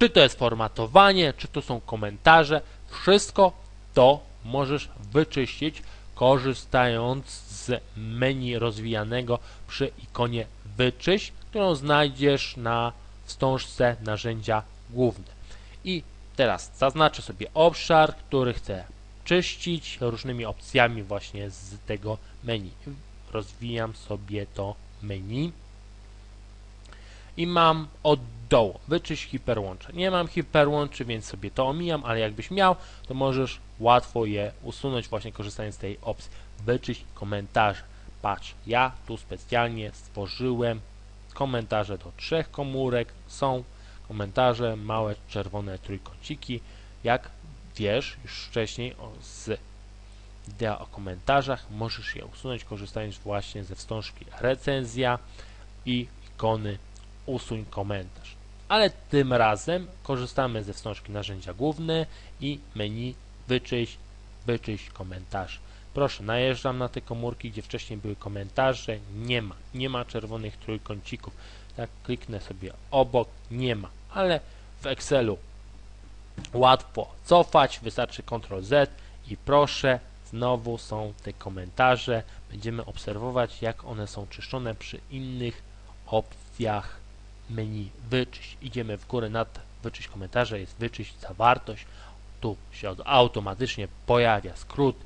czy to jest formatowanie, czy to są komentarze, wszystko to możesz wyczyścić korzystając z menu rozwijanego przy ikonie wyczyść, którą znajdziesz na wstążce narzędzia główne. I teraz zaznaczę sobie obszar, który chcę czyścić różnymi opcjami właśnie z tego menu. Rozwijam sobie to menu i mam od dołu wyczyść hiperłącze. Nie mam hiperłączy, więc sobie to omijam, ale jakbyś miał, to możesz łatwo je usunąć właśnie korzystając z tej opcji wyczyść komentarze. Patrz, ja tu specjalnie stworzyłem komentarze do trzech komórek. Są komentarze, małe czerwone trójkąciki. Jak wiesz już wcześniej o, z wideo o komentarzach, możesz je usunąć korzystając właśnie ze wstążki recenzja i ikony usuń komentarz. Ale tym razem korzystamy ze wstążki narzędzia główne i menu wyczyść, wyczyść komentarz. Proszę, najeżdżam na te komórki, gdzie wcześniej były komentarze, nie ma, nie ma czerwonych trójkącików. Tak, kliknę sobie obok, nie ma, ale w Excelu łatwo cofać, wystarczy Ctrl Z i proszę, znowu są te komentarze. Będziemy obserwować, jak one są czyszczone przy innych opcjach menu wyczyść. Idziemy w górę nad wyczyść komentarze, jest wyczyść zawartość. Tu się automatycznie pojawia skrót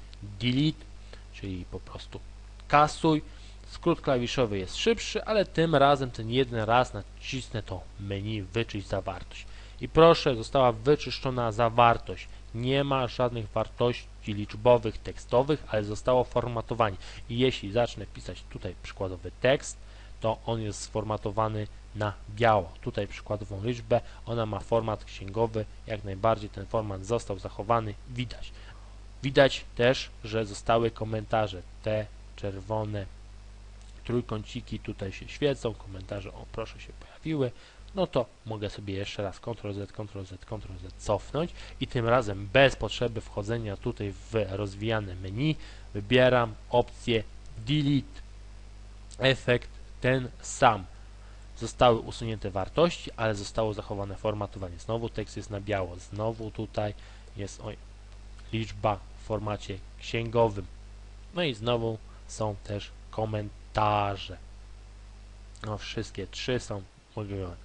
delete, czyli po prostu kasuj. Skrót klawiszowy jest szybszy, ale tym razem ten jeden raz nacisnę to menu wyczyść zawartość. I proszę, została wyczyszczona zawartość. Nie ma żadnych wartości liczbowych, tekstowych, ale zostało formatowanie. I jeśli zacznę pisać tutaj przykładowy tekst, to on jest sformatowany na biało. Tutaj przykładową liczbę, ona ma format księgowy, jak najbardziej ten format został zachowany, widać. Widać też, że zostały komentarze, te czerwone trójkąciki tutaj się świecą, komentarze, o proszę się pojawiły, no to mogę sobie jeszcze raz Ctrl Z, Ctrl Z, Ctrl Z cofnąć. I tym razem bez potrzeby wchodzenia tutaj w rozwijane menu wybieram opcję Delete. Efekt ten sam. Zostały usunięte wartości, ale zostało zachowane formatowanie. Znowu tekst jest na biało, znowu tutaj jest liczba w formacie księgowym. No i znowu są też komentarze. No, wszystkie trzy są,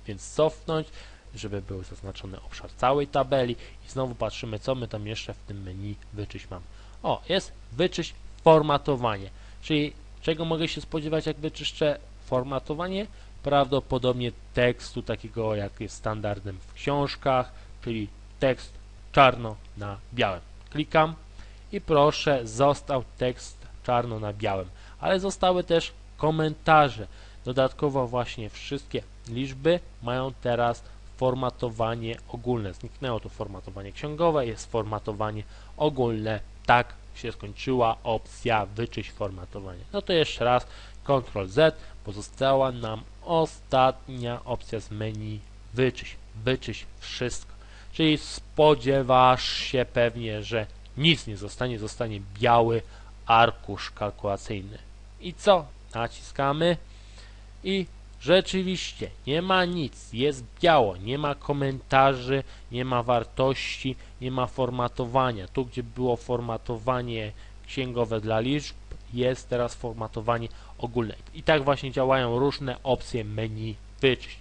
więc cofnąć, żeby był zaznaczony obszar całej tabeli i znowu patrzymy, co my tam jeszcze w tym menu wyczyść mamy. O, jest wyczyść formatowanie, czyli czego mogę się spodziewać, jak wyczyszczę formatowanie? Prawdopodobnie tekstu takiego, jak jest standardem w książkach, czyli tekst czarno na białym. Klikam i proszę, został tekst czarno na białym, ale zostały też komentarze. Dodatkowo właśnie wszystkie liczby mają teraz formatowanie ogólne. Zniknęło tu formatowanie księgowe, jest formatowanie ogólne. Tak się skończyła opcja wyczyść formatowanie. No to jeszcze raz Ctrl Z, pozostała nam ostatnia opcja z menu wyczyść. Wyczyść wszystko. Czyli spodziewasz się pewnie, że nic nie zostanie, zostanie biały arkusz kalkulacyjny. I co? Naciskamy i rzeczywiście nie ma nic, jest biało, nie ma komentarzy, nie ma wartości, nie ma formatowania. Tu, gdzie było formatowanie księgowe dla liczb, jest teraz formatowanie ogólne. I tak właśnie działają różne opcje menu wyczyść.